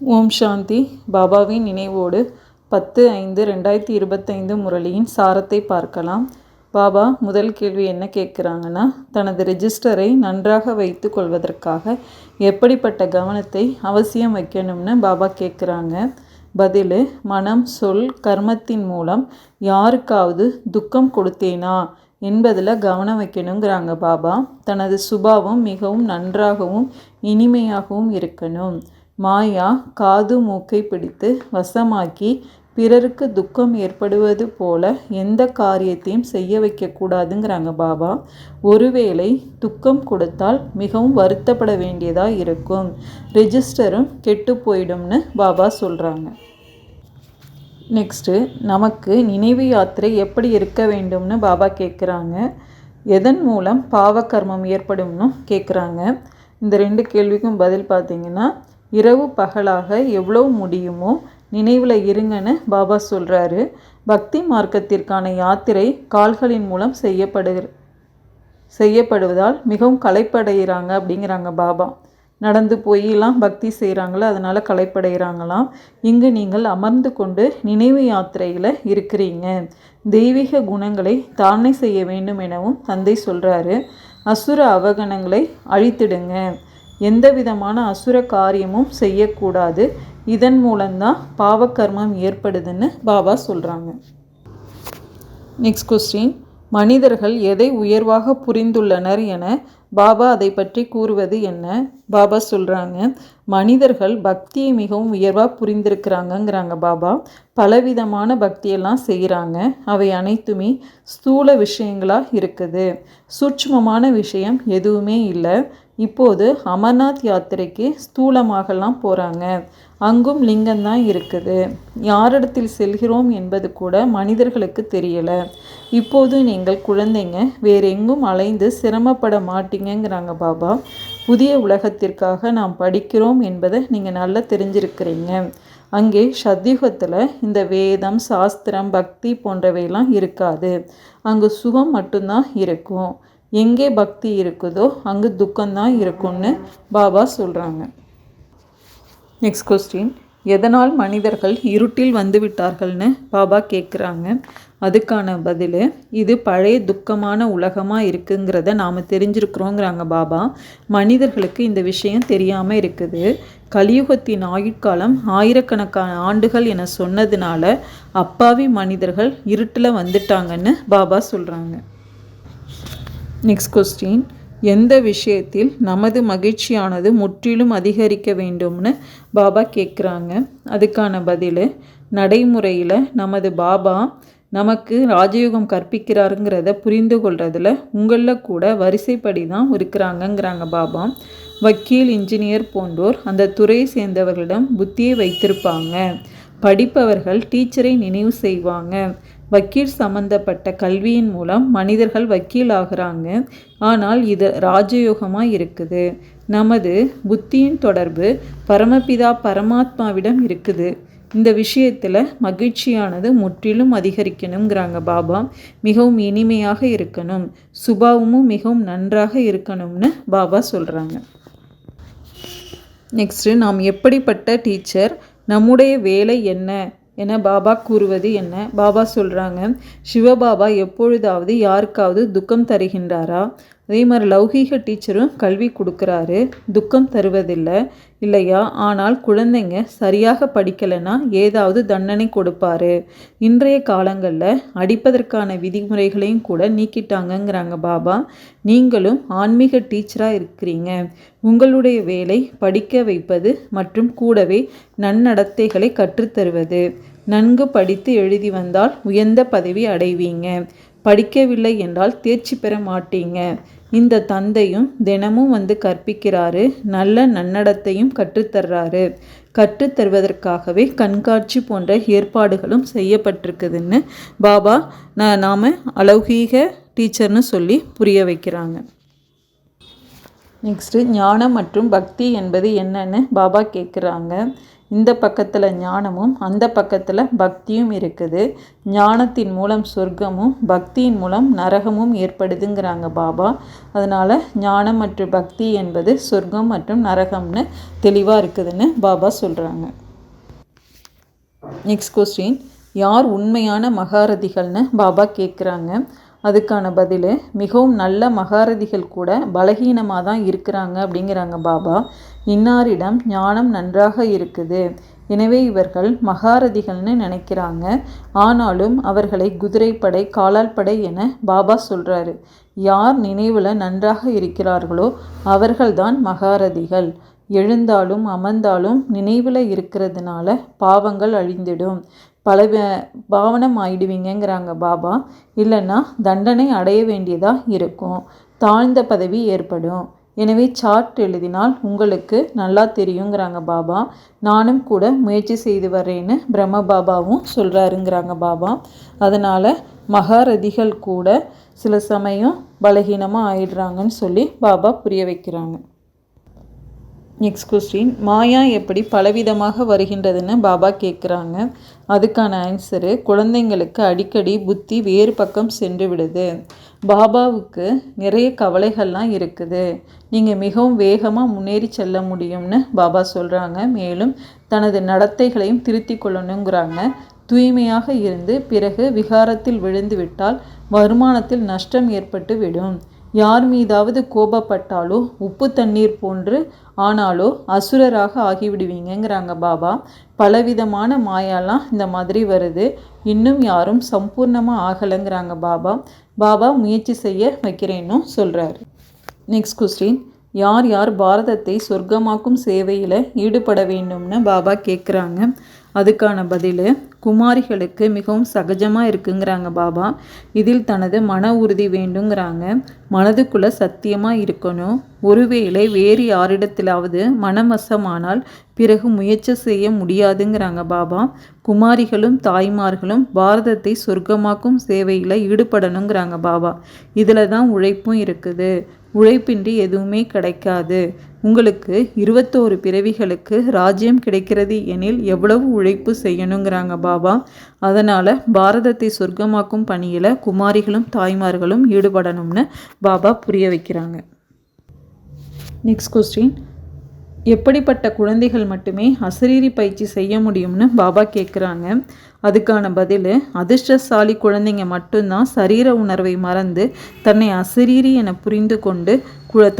ஓம் சாந்தி. பாபாவின் நினைவோடு பத்து ஐந்து ரெண்டாயிரத்தி இருபத்தைந்து முரளியின் சாரத்தை பார்க்கலாம். பாபா முதல் கேள்வி என்ன கேட்குறாங்கன்னா தனது ரெஜிஸ்டரை நன்றாக வைத்து கொள்வதற்காக எப்படிப்பட்ட கவனத்தை அவசியம் வைக்கணும்னு பாபா கேட்குறாங்க. பதில் மனம் சொல் கர்மத்தின் மூலம் யாருக்காவது துக்கம் கொடுத்தேனா என்பதில் கவனம் வைக்கணுங்கிறாங்க பாபா. தனது சுபாவம் மிகவும் நன்றாகவும் இனிமையாகவும் இருக்கணும். மாயா காது மூக்கை பிடித்து வசமாக்கி பிறருக்கு துக்கம் ஏற்படுவது போல எந்த காரியத்தையும் செய்ய வைக்கக்கூடாதுங்கிறாங்க பாபா. ஒருவேளை துக்கம் கொடுத்தால் மிகவும் வருத்தப்பட வேண்டியதாக இருக்கும். ரெஜிஸ்டரும் கெட்டு போயிடும்னு பாபா சொல்கிறாங்க நெக்ஸ்ட்டு நமக்கு நினைவு யாத்திரை எப்படி இருக்க வேண்டும்னு பாபா கேட்குறாங்க எதன் மூலம் பாவக்கர்மம் ஏற்படும்னு கேட்குறாங்க இந்த ரெண்டு கேள்விக்கும் பதில் பார்த்தீங்கன்னா இரவு பகலாக எவ்வளோ முடியுமோ நினைவில் இருங்கன்னு பாபா சொல்கிறாரு பக்தி மார்க்கத்திற்கான யாத்திரை கால்களின் மூலம் செய்யப்படு செய்யப்படுவதால் மிகவும் களைப்படைகிறாங்க அப்படிங்கிறாங்க பாபா. நடந்து போயெல்லாம் பக்தி செய்கிறாங்களோ அதனால் களைப்படைகிறாங்களாம். இங்கு நீங்கள் அமர்ந்து கொண்டு நினைவு யாத்திரையில் இருக்கிறீங்க. தெய்வீக குணங்களை தானே செய்ய வேண்டும் எனவும் தந்தை சொல்கிறாரு அசுர அவகணங்களை அழித்திடுங்க. எந்த விதமான அசுர காரியமும் செய்யக்கூடாது. இதன் மூலம்தான் பாவக்கர்மம் ஏற்படுதுன்னு பாபா சொல்கிறாங்க நெக்ஸ்ட் கொஸ்டின் மனிதர்கள் எதை உயர்வாக புரிந்துள்ளனர் என பாபா அதை பற்றி கூறுவது என்ன? பாபா சொல்கிறாங்க மனிதர்கள் பக்தியை மிகவும் உயர்வாக புரிந்திருக்கிறாங்கங்கிறாங்க பாபா. பலவிதமான பக்தியெல்லாம் செய்கிறாங்க அவை அனைத்துமே ஸ்தூல விஷயங்களாக இருக்குது. சூட்சமமான விஷயம் எதுவுமே இல்லை. இப்போது அமர்நாத் யாத்திரைக்கு ஸ்தூலமாகலாம் போகிறாங்க அங்கும் லிங்கம் தான் இருக்குது. யாரிடத்தில் செல்கிறோம் என்பது கூட மனிதர்களுக்கு தெரியலை. இப்போது நீங்கள் குழந்தைங்க வேறெங்கும் அலைந்து சிரமப்பட மாட்டீங்கிறாங்க பாபா. புதிய உலகத்திற்காக நாம் படிக்கிறோம் என்பதை நீங்கள் நல்லா தெரிஞ்சிருக்கிறீங்க. அங்கே சத்யுகத்தில் இந்த வேதம் சாஸ்திரம் பக்தி போன்றவையெல்லாம் இருக்காது. அங்கு சுகம் மட்டும்தான் இருக்கும். எங்கே பக்தி இருக்குதோ அங்கு துக்கம்தான் இருக்கும்னு பாபா சொல்கிறாங்க நெக்ஸ்ட் கொஸ்டின் எதனால் மனிதர்கள் இருட்டில் வந்து விட்டார்கள்னு பாபா கேட்குறாங்க அதுக்கான பதில் இது பழைய துக்கமான உலகமாக இருக்குங்கிறத நாம் தெரிஞ்சிருக்கிறோங்கிறாங்க பாபா. மனிதர்களுக்கு இந்த விஷயம் தெரியாமல் இருக்குது. கலியுகத்தின் ஆயுட்காலம் ஆயிரக்கணக்கான ஆண்டுகள் என சொன்னதுனால அப்பாவி மனிதர்கள் இருட்டில் வந்துட்டாங்கன்னு பாபா சொல்கிறாங்க நெக்ஸ்ட் கொஸ்டின் எந்த விஷயத்தில் நமது மகிழ்ச்சியானது முற்றிலும் அதிகரிக்க வேண்டும்னு பாபா கேட்குறாங்க அதுக்கான பதில் நடைமுறையில் நமது பாபா நமக்கு ராஜயோகம் கற்பிக்கிறாருங்கிறத புரிந்து கொள்றதுல உங்களில் கூட வரிசைப்படி தான் இருக்கிறாங்கங்கிறாங்க பாபா. வக்கீல் இன்ஜினியர் போன்றோர் அந்த துறையை சேர்ந்தவர்களிடம் புத்தியை வைத்திருப்பாங்க. படிப்பவர்கள் டீச்சரை நினைவு செய்வாங்க. வக்கீல் சம்பந்தப்பட்ட கல்வியின் மூலம் மனிதர்கள் வக்கீல் ஆகிறாங்க ஆனால் இது ராஜயோகமாக இருக்குது. நமது புத்தியின் தொடர்பு பரமபிதா பரமாத்மாவிடம் இருக்குது. இந்த விஷயத்தில் மகிழ்ச்சியானது முற்றிலும் அதிகரிக்கணுங்கிறாங்க பாபா. மிகவும் இனிமையாக இருக்கணும். சுபாவமும் மிகவும் நன்றாக இருக்கணும்னு பாபா சொல்கிறாங்க நெக்ஸ்ட்டு நாம் எப்படிப்பட்ட டீச்சர் நம்முடைய வேலை என்ன? என பாபா கூறுவது என்ன? பாபா சொல்கிறாங்க சிவபாபா எப்பொழுதாவது யாருக்காவது துக்கம் தருகின்றாரா? அதே மாதிரி லௌகீக டீச்சரும் கல்வி கொடுக்குறாரு. துக்கம் தருவதில்லை. இல்லையா? ஆனால் குழந்தைங்க சரியாக படிக்கலைன்னா ஏதாவது தண்டனை கொடுப்பாரு. இன்றைய காலங்களில் அடிப்பதற்கான விதிமுறைகளையும் கூட நீக்கிட்டாங்கங்கிறாங்க பாபா. நீங்களும் ஆன்மீக டீச்சராக இருக்கிறீங்க. உங்களுடைய வேலை படிக்க வைப்பது மற்றும் கூடவே நன்னடத்தைகளை கற்றுத்தருவது. நன்கு படித்து எழுதி வந்தால் உயர்ந்த பதவி அடைவீங்க. படிக்கவில்லை என்றால் தேர்ச்சி பெற மாட்டீங்க. இந்த தந்தையும் தினமும் வந்து கற்பிக்கிறாரு நல்ல நன்னடத்தையும் கற்றுத்தர்றாரு. கற்றுத்தருவதற்காகவே கண்காட்சி போன்ற ஏற்பாடுகளும் செய்யப்பட்டிருக்குதுன்னு பாபா நாம் அலௌகீக டீச்சர்னு சொல்லி புரிய வைக்கிறாங்க. நெக்ஸ்ட்டு ஞானம் மற்றும் பக்தி என்பது என்னன்னு பாபா கேட்குறாங்க. இந்த பக்கத்தில் ஞானமும் அந்த பக்கத்தில் பக்தியும் இருக்குது. ஞானத்தின் மூலம் சொர்க்கமும் பக்தியின் மூலம் நரகமும் ஏற்படுதுங்கிறாங்க பாபா. அதனால் ஞானம் மற்றும் பக்தி என்பது சொர்க்கம் மற்றும் நரகம்னு தெளிவாக இருக்குதுன்னு பாபா சொல்கிறாங்க நெக்ஸ்ட் கொஸ்டின் யார் உண்மையான மகாரதிகள்னு பாபா கேட்குறாங்க அதுக்கான பதில் மிகவும் நல்ல மகாரதிகள் கூட பலகீனமாக தான் இருக்கிறாங்க அப்படிங்கிறாங்க பாபா. இன்னாரிடம் ஞானம் நன்றாக இருக்குது. எனவே இவர்கள் மகாரதிகள்னு நினைக்கிறாங்க. ஆனாலும் அவர்களை குதிரைப்படை காலால் படை என பாபா சொல்கிறாரு யார் நினைவில் நன்றாக இருக்கிறார்களோ அவர்கள்தான் மகாரதிகள். எழுந்தாலும் அமர்ந்தாலும் நினைவில் இருக்கிறதுனால பாவங்கள் அழிந்திடும். பல பாவனம் ஆயிடுவீங்கங்கிறாங்க பாபா. இல்லைன்னா தண்டனை அடைய வேண்டியதாக இருக்கும். தாழ்ந்த பதவி ஏற்படும். எனவே சார்ட் எழுதினால் உங்களுக்கு நல்லா தெரியுங்கிறாங்க பாபா. நானும் கூட முயற்சி செய்து வரேன்னு பிரம்ம பாபாவும் சொல்கிறாருங்கிறாங்க பாபா. அதனால் மகாரதிகள் கூட சில சமயம் பலகீனமாக ஆயிடுறாங்கன்னு சொல்லி பாபா புரிய வைக்கிறாங்க. நெக்ஸ்ட் கொஸ்டின் மாயா எப்படி பலவிதமாக வருகின்றதுன்னு பாபா கேட்குறாங்க அதுக்கான ஆன்சரு குழந்தைங்களுக்கு அடிக்கடி புத்தி வேறு பக்கம் சென்று விடுது. பாபாவுக்கு நிறைய கவலைகள்லாம் இருக்குது. நீங்கள் மிகவும் வேகமாக முன்னேறி செல்ல முடியும்னு பாபா சொல்கிறாங்க மேலும் தனது நடத்தைகளையும் திருத்தி கொள்ளணுங்கிறாங்க. தூய்மையாக இருந்து பிறகு விகாரத்தில் விழுந்து விட்டால் வருமானத்தில் நஷ்டம் ஏற்பட்டு விடும். யார் மீதாவது கோபப்பட்டாலோ உப்பு தண்ணீர் போன்று ஆனாலோ அசுரராக ஆகிவிடுவீங்கங்கிறாங்க பாபா. பலவிதமான மாயாலாம் இந்த மாதிரி வருது. இன்னும் யாரும் சம்பூர்ணமாக ஆகலைங்கிறாங்க பாபா. பாபா முயற்சி செய்ய வைக்கிறேன்னு சொல்கிறாரு நெக்ஸ்ட் கொஸ்டின் யார் யார் பாரதத்தை சொர்க்கமாக்கும் சேவையில் ஈடுபட வேண்டும்னு பாபா கேட்குறாங்க அதுக்கான பதில் குமாரிகளுக்கு மிகவும் சகஜமாக இருக்குங்கிறாங்க பாபா. இதில் தனது மன உறுதி வேண்டுங்கிறாங்க. மனதுக்குள்ளே சத்தியமாக இருக்கணும். ஒருவேளை வேறு யாரிடத்திலாவது மனவசமானால் பிறகு முயற்சி செய்ய முடியாதுங்கிறாங்க பாபா. குமாரிகளும் தாய்மார்களும் பாரதத்தை சொர்க்கமாக்கும் சேவையில் ஈடுபடணுங்கிறாங்க பாபா. இதில் தான் உழைப்பும் இருக்குது. உழைப்பின்றி எதுவுமே கிடைக்காது. உங்களுக்கு இருபத்தோரு பிறவிகளுக்கு ராஜ்யம் கிடைக்கிறது எனில் எவ்வளவு உழைப்பு செய்யணுங்கிறாங்க பாபா. அதனால் பாரதத்தை சொர்க்கமாக்கும் பணியில் குமாரிகளும் தாய்மார்களும் ஈடுபடணும்னு பாபா புரிய வைக்கிறாங்க. நெக்ஸ்ட் கொஸ்டின் எப்படிப்பட்ட குழந்தைகள் மட்டுமே அசரீரி பயிற்சி செய்ய முடியும்னு பாபா கேட்குறாங்க அதுக்கான பதில் அதிர்ஷ்டசாலி குழந்தைங்க மட்டும்தான் சரீர உணர்வை மறந்து தன்னை அசரீரி என புரிந்து கொண்டு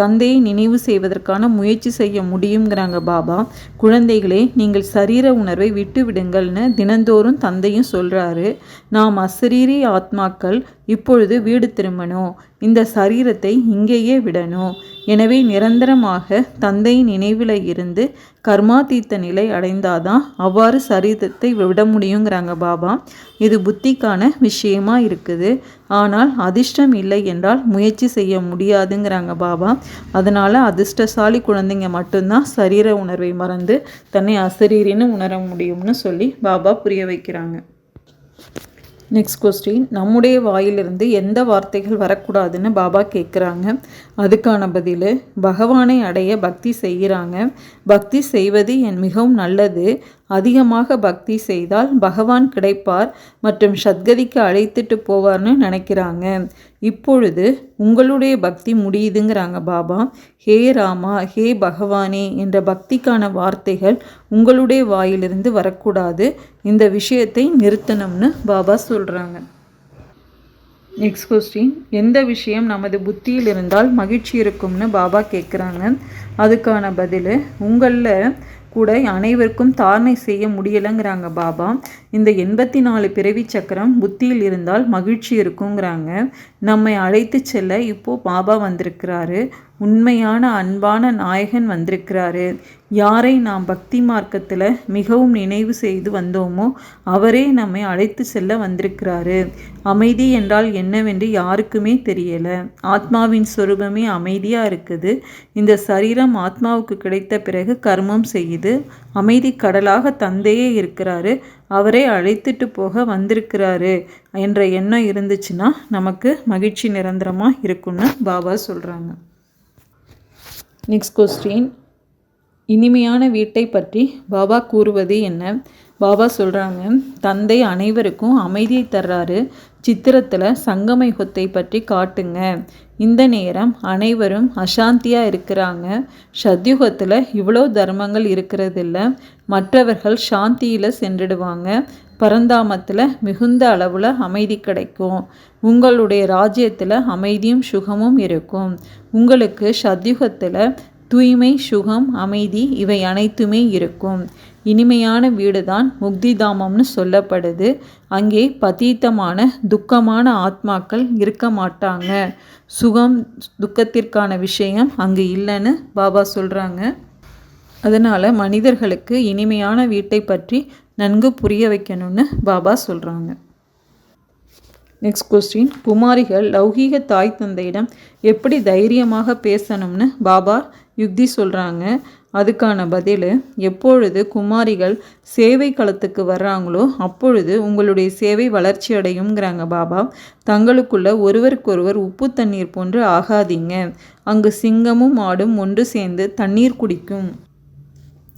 தந்தையை நினைவு செய்வதற்கான முயற்சி செய்ய முடியுங்கிறாங்க பாபா. குழந்தைகளே நீங்கள் சரீர உணர்வை விட்டு விடுங்கள்னு தினந்தோறும் தந்தையும் சொல்கிறாரு நாம் அசரீரி ஆத்மாக்கள் இப்பொழுது வீடு திரும்பணும். இந்த சரீரத்தை இங்கேயே விடணும். எனவே நிரந்தரமாக தந்தை நினைவில் இருந்து கர்மாதீத்த நிலை அடைந்தாதான் அவ்வாறு சரீரத்தை விட முடியுங்கிறாங்க பாபா. இது புத்திக்கான விஷயமா இருக்குது. ஆனால் அதிர்ஷ்டம் இல்லை என்றால் முயற்சி செய்ய முடியாதுங்கிறாங்க பாபா. அதனால் அதிர்ஷ்டசாலி குழந்தைங்க மட்டும்தான் சரீர உணர்வை மறந்து தன்னை அசரீரின்னு உணர முடியும்னு சொல்லி பாபா புரிய வைக்கிறாங்க. நெக்ஸ்ட் கொஸ்டின் நம்முடைய வாயிலிருந்து எந்த வார்த்தைகள் வரக்கூடாதுன்னு பாபா கேட்குறாங்க அதுக்கான பதில் பகவானை அடைய பக்தி செய்கிறாங்க. பக்தி செய்வது என் மிகவும் நல்லது. அதிகமாக பக்தி செய்தால் பகவான் கிடைப்பார் மற்றும் சத்கதிக்கு அழைத்துட்டு போவார்னு நினைக்கிறாங்க. இப்பொழுது உங்களுடைய பக்தி முடியுதுங்கிறாங்க பாபா. ஹே ராமா ஹே பகவானே என்ற பக்திக்கான வார்த்தைகள் உங்களுடைய வாயிலிருந்து வரக்கூடாது. இந்த விஷயத்தை நிறுத்தணும்னு பாபா சொல்கிறாங்க நெக்ஸ்ட் கொஸ்டின் எந்த விஷயம் நமது புத்தியில் இருந்தால் மகிழ்ச்சி இருக்கும்னு பாபா கேட்குறாங்க அதுக்கான பதில் உங்களில் கூட அனைவருக்கும் தாரணை செய்ய முடியலைங்கிறாங்க பாபா. இந்த எண்பத்தி நாலு பிறவி சக்கரம் புத்தியில் இருந்தால் மகிழ்ச்சி இருக்குங்கிறாங்க. நம்மை அழைத்து செல்ல இப்போது பாபா வந்திருக்கிறாரு. உண்மையான அன்பான நாயகன் வந்திருக்கிறாரு. யாரை நாம் பக்தி மார்க்கத்தில் மிகவும் நினைவு செய்து வந்தோமோ அவரே நம்மை அழைத்து செல்ல வந்திருக்கிறாரு. அமைதி என்றால் என்னவென்று யாருக்குமே தெரியலை. ஆத்மாவின் சொரூபமே அமைதியாக இருக்குது. இந்த சரீரம் ஆத்மாவுக்கு கிடைத்த பிறகு கர்மம் செய்யுது. அமைதி கடலாக தந்தையே இருக்கிறாரு. அவரே அழைத்துட்டு போக வந்திருக்கிறாரு என்ற எண்ணம் இருந்துச்சுன்னா நமக்கு மகிழ்ச்சி நிரந்தரமாக இருக்குன்னு பாபா சொல்கிறாங்க நெக்ஸ்ட் கொஸ்டின் இனிமையான வீட்டை பற்றி பாபா கூறுவது என்ன? பாபா சொல்கிறாங்க தந்தை அனைவருக்கும் அமைதியை தர்றாரு. சித்திரத்தில் சங்கம யுகத்தை பற்றி காட்டுங்க. இந்த நேரம் அனைவரும் அசாந்தியாக இருக்கிறாங்க. சத்யுகத்தில் இவ்வளோ தர்மங்கள் இருக்கிறதில்ல. மற்றவர்கள் சாந்தியில் சென்றுடுவாங்க. பரந்தாமத்தில் மிகுந்த அளவில் அமைதி கிடைக்கும். உங்களுடைய ராஜ்யத்தில் அமைதியும் சுகமும் இருக்கும். உங்களுக்கு சத்யுகத்தில் தூய்மை சுகம் அமைதி இவை அனைத்துமே இருக்கும். இனிமையான வீடு தான் முக்திதாமம்னு சொல்லப்படுது. அங்கே பதீத்தமான துக்கமான ஆத்மாக்கள் இருக்க மாட்டாங்க. சுகம் துக்கத்திற்கான விஷயம் அங்கே இல்லைன்னு பாபா சொல்கிறாங்க அதனால் மனிதர்களுக்கு இனிமையான வீட்டை பற்றி நன்கு புரிய வைக்கணும்னு பாபா சொல்கிறாங்க நெக்ஸ்ட் கொஸ்டின் குமாரிகள் லௌகீக தாய் தந்தையிடம் எப்படி தைரியமாக பேசணும்னு பாபா யுக்தி சொல்கிறாங்க அதுக்கான பதில் எப்பொழுது குமாரிகள் சேவை களத்துக்கு வர்றாங்களோ அப்பொழுது உங்களுடைய சேவை வளர்ச்சி அடையுங்கிறாங்க பாபா. தங்களுக்குள்ள ஒருவருக்கொருவர் உப்பு தண்ணீர் போன்று ஆகாதீங்க. அங்கு சிங்கமும் மாடும் ஒன்று சேர்ந்து தண்ணீர் குடிக்கும்.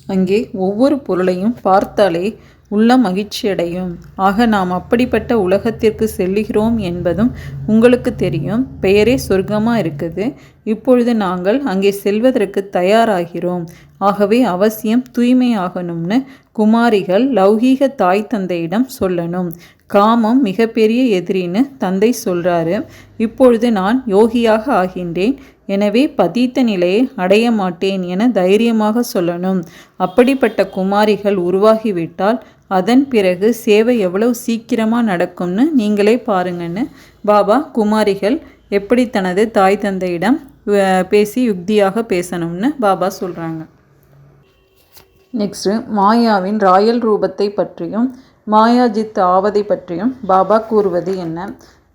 அங்கே ஒவ்வொரு பொருளையும் பார்த்தாலே உள்ள மகிழ்ச்சியடையும். ஆக நாம் அப்படிப்பட்ட உலகத்திற்கு செல்லுகிறோம் என்பதும் உங்களுக்கு தெரியும். பெயரே சொர்க்கமாக இருக்குது. இப்பொழுது நாங்கள் அங்கே செல்வதற்கு தயாராகிறோம். ஆகவே அவசியம் தூய்மையாகணும்னு குமாரிகள் லௌகீக தாய் தந்தையிடம் சொல்லணும். காமம் மிகப்பெரிய எதிரின்னு தந்தை சொல்கிறாரு இப்பொழுது நான் யோகியாக ஆகின்றேன். எனவே பதித்த நிலையை அடைய மாட்டேன் என தைரியமாக சொல்லணும். அப்படிப்பட்ட குமாரிகள் உருவாகிவிட்டால் அதன் பிறகு சேவை எவ்வளவு சீக்கிரமாக நடக்கும்னு நீங்களே பாருங்கன்னு பாபா குமாரிகள் எப்படி தனது தாய் தந்தையிடம் பேசி யுக்தியாக பேசணும்னு பாபா சொல்கிறாங்க நெக்ஸ்ட்டு மாயாவின் ராயல் ரூபத்தை பற்றியும் மாயாஜித் ஆவதை பற்றியும் பாபா கூறுவது என்ன?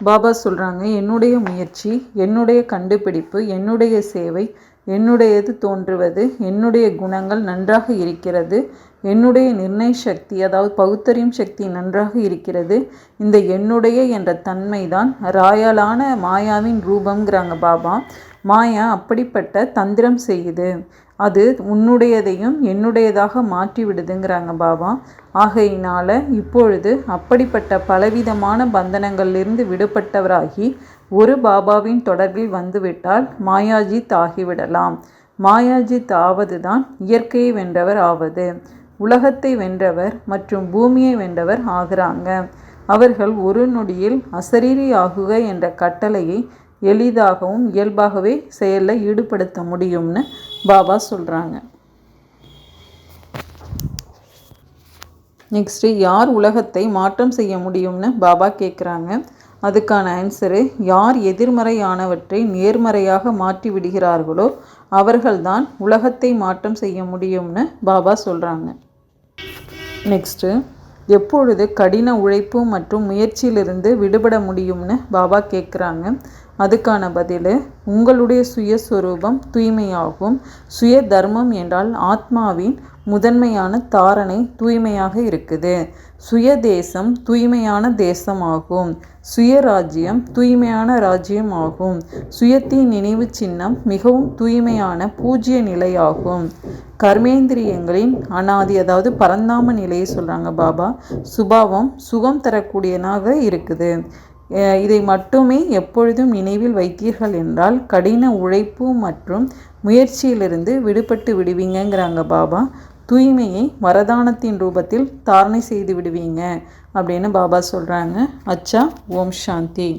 பாபா சொல்கிறாங்க என்னுடைய முயற்சி என்னுடைய கண்டுபிடிப்பு என்னுடைய சேவை என்னுடையது தோன்றுவது என்னுடைய குணங்கள் நன்றாக இருக்கிறது என்னுடைய நிர்ணய சக்தி அதாவது பகுத்தறியும் சக்தி நன்றாக இருக்கிறது இந்த என்னுடைய என்ற தன்மை தான் ராயலான மாயாவின் ரூபங்கிறாங்க பாபா. மாயா அப்படிப்பட்ட தந்திரம் செய்யுது. அது உன்னுடையதையும் என்னுடையதாக மாற்றி விடுதுங்கிறாங்க பாபா. ஆகையினால இப்பொழுது அப்படிப்பட்ட பலவிதமான பந்தனங்களிலிருந்து விடுபட்டவராகி ஒரு பாபாவின் தொடர்பில் வந்துவிட்டால் மாயாஜித் ஆகிவிடலாம் மாயாஜித் ஆவது தான் இயற்கையை வென்றவர் ஆவது. உலகத்தை வென்றவர் மற்றும் பூமியை வென்றவர் ஆகிறாங்க. அவர்கள் ஒரு நொடியில் அசரீரி ஆகுக என்ற கட்டளையை எளிதாகவும் இயல்பாகவே செயலில் ஈடுபடுத்த முடியும்னு பாபா சொல்கிறாங்க நெக்ஸ்ட்டு யார் உலகத்தை மாற்றம் செய்ய முடியும்னு பாபா கேட்குறாங்க அதுக்கான ஆன்சரு யார் எதிர்மறையானவற்றை நேர்மறையாக மாற்றி விடுகிறார்களோ அவர்கள்தான் உலகத்தை மாற்றம் செய்ய முடியும்னு பாபா சொல்கிறாங்க நெக்ஸ்ட்டு எப்பொழுது கடின உழைப்பு மற்றும் முயற்சியிலிருந்து விடுபட முடியும்னு பாபா கேட்குறாங்க அதுக்கான பதில் உங்களுடைய சுயஸ்வரூபம் தூய்மையாகும். சுய தர்மம் என்றால் ஆத்மாவின் முதன்மையான தாரணை தூய்மையாக இருக்குது. சுய தேசம் தூய்மையான தேசமாகும். சுயராஜ்யம் தூய்மையான ராஜ்யம் ஆகும் சுயத்தின் நினைவு சின்னம் மிகவும் தூய்மையான பூஜ்ய நிலையாகும். கர்மேந்திரியங்களின் அனாதி அதாவது பரந்தாம நிலையை சொல்கிறாங்க பாபா சுபாவம் சுகம் தரக்கூடியனாக இருக்குது. இதை மட்டுமே எப்பொழுதும் நினைவில் வைத்தீர்கள் என்றால் கடின உழைப்பு மற்றும் முயற்சியிலிருந்து விடுபட்டு விடுவீங்கங்கிறாங்க பாபா. தூய்மையை வரதானத்தின் ரூபத்தில் தாரணை செய்து விடுவீங்க அப்படின்னு பாபா சொல்கிறாங்க அச்சா ஓம் சாந்தி.